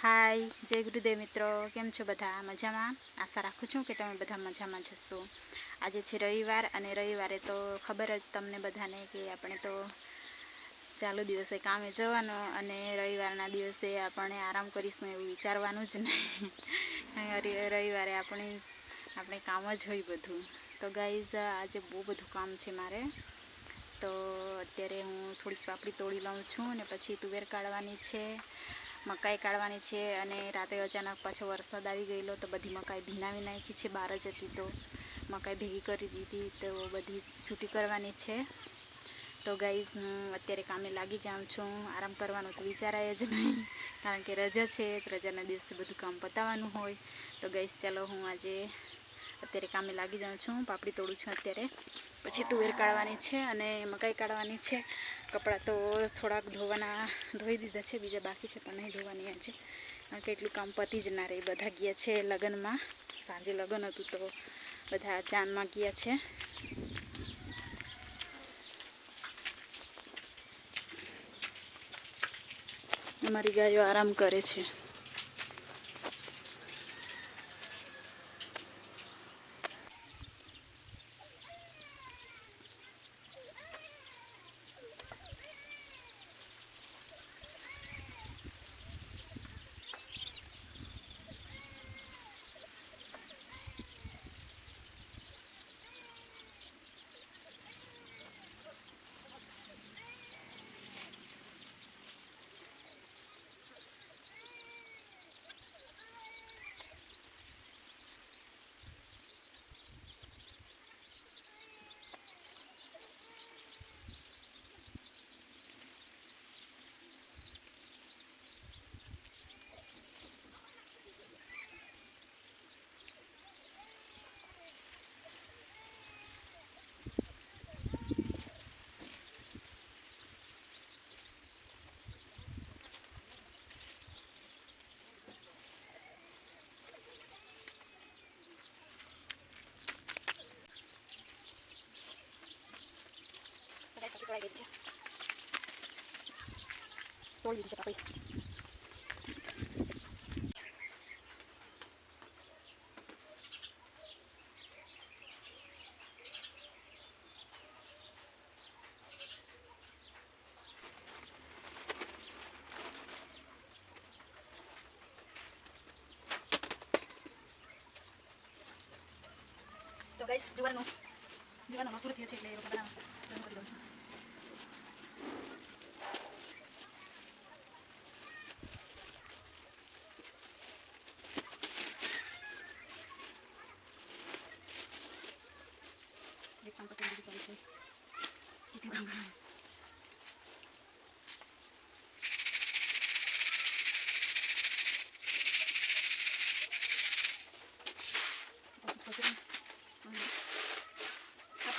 હાય, જય ગુરુદેવ મિત્રો. કેમ છો બધા? મજામાં? આશા રાખું છું કે તમે બધા મજામાં જશો આજે છે રવિવાર અને રવિવારે તો ખબર જ તમને બધાને કે આપણે તો ચાલુ દિવસે કામે જવાનો અને રવિવારના દિવસે આપણે આરામ કરીશું એવું વિચારવાનું જ નહીં. રવિવારે આપણે આપણે કામ જ હોય બધું. તો ગાઈઝ, આજે બહુ બધું કામ છે મારે. તો અત્યારે હું થોડીક પાપડી તોડી લઉં છું અને પછી તુવેર કાઢવાની છે. મકાઈ કાઢવાની છે અને રાતે અચાનક પાછો વરસાદ આવી ગયેલો તો બધી મકાઈ ભીનાવી નાખી છે, બહાર જ હતી તો મકાઈ ભેગી કરી દીધી તો બધી છૂટી કરવાની છે. તો ગાઈઝ, હું અત્યારે કામે લાગી જાઉં છું. આરામ કરવાનો તો વિચારાય જ નહીં, કારણ કે રજા છે રજાના દિવસે બધું કામ પતાવવાનું હોય. તો ગાઈઝ, ચાલો હું આજે અત્યારે કામે લાગી જાઉં છું, પાપડી તોડું છું અત્યારે. પછી તુવેર કાઢવાની છે અને મકાઈ કાઢવાની છે. કપડાં તો થોડાક ધોવાના, ધોઈ દીધા છે, બીજા બાકી છે, પણ નહીં ધોવાની આજે કારણ કે એટલું કામ પતી જ ના રહી. બધા ગયા છે લગ્નમાં. સાંજે લગ્ન હતું તો બધા ચાંદમાં ગયા છે. અમારી ગાયો આરામ કરે છે. તોડી દીધી છે પાપડી તો ગાઈસ જુવારનો જુવારનો પૂરો થયો છે એટલે એ લોકો બનાવવા શરૂ કરી દઉં છું.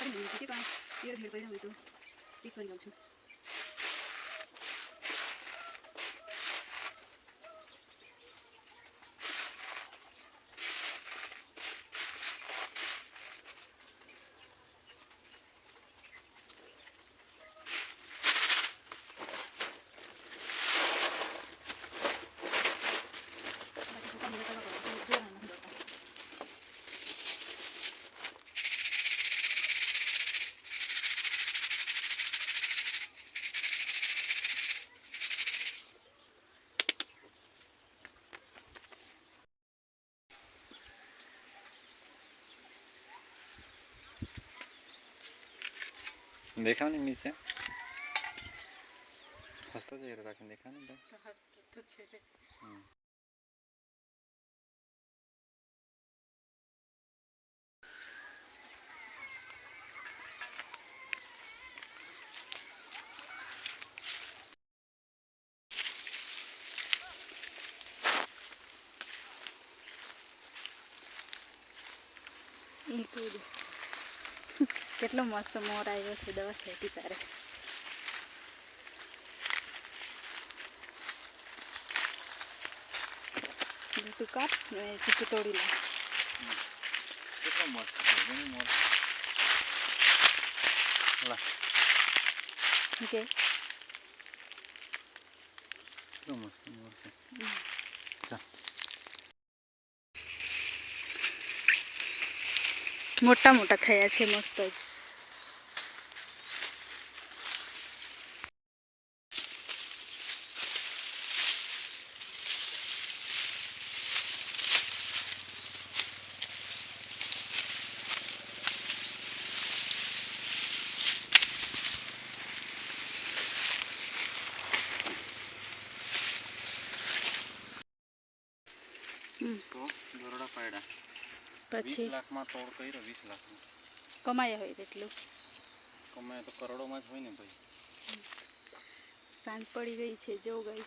तर हिँडेको के पाएँ यो ढेड पहिला भयो त्यो चिकन ल्याउँछु દેખાવ ને નીચે હસતો ચહેરો રાખીને દેખાવ ને હસતો ચહેરો include કેટલો મસ્ત મોર આવ્યો છે દવા છેટી તારે. તું કાપ ને ચીકુ તોડી લે. કેટલો મસ્ત છે ઘણી મોર. લા. ઓકે કેટલો મસ્ત મોર છે. મોટા મોટા થયા છે મસ્ત જ હમ. તો દોરડા પાડ્યા પછી? લાખમાં તોડ કર્યો વીસ લાખમાં. કમાયા હોય તેટલું? કમાય તો કરોડોમાં જ હોય ને ભાઈ. સાંજ પડી ગઈ છે જો ગઈ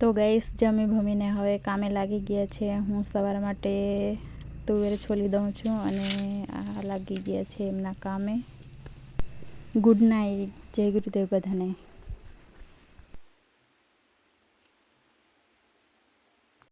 તો ગઈશ જમી ભમીને હવે કામે લાગી ગયા છે. હું સવાર માટે તુવેર છોલી દઉં છું અને આ લાગી ગયા છે એમના કામે. ગુડ નાઇટ જય ગુરુદેવ બધાને.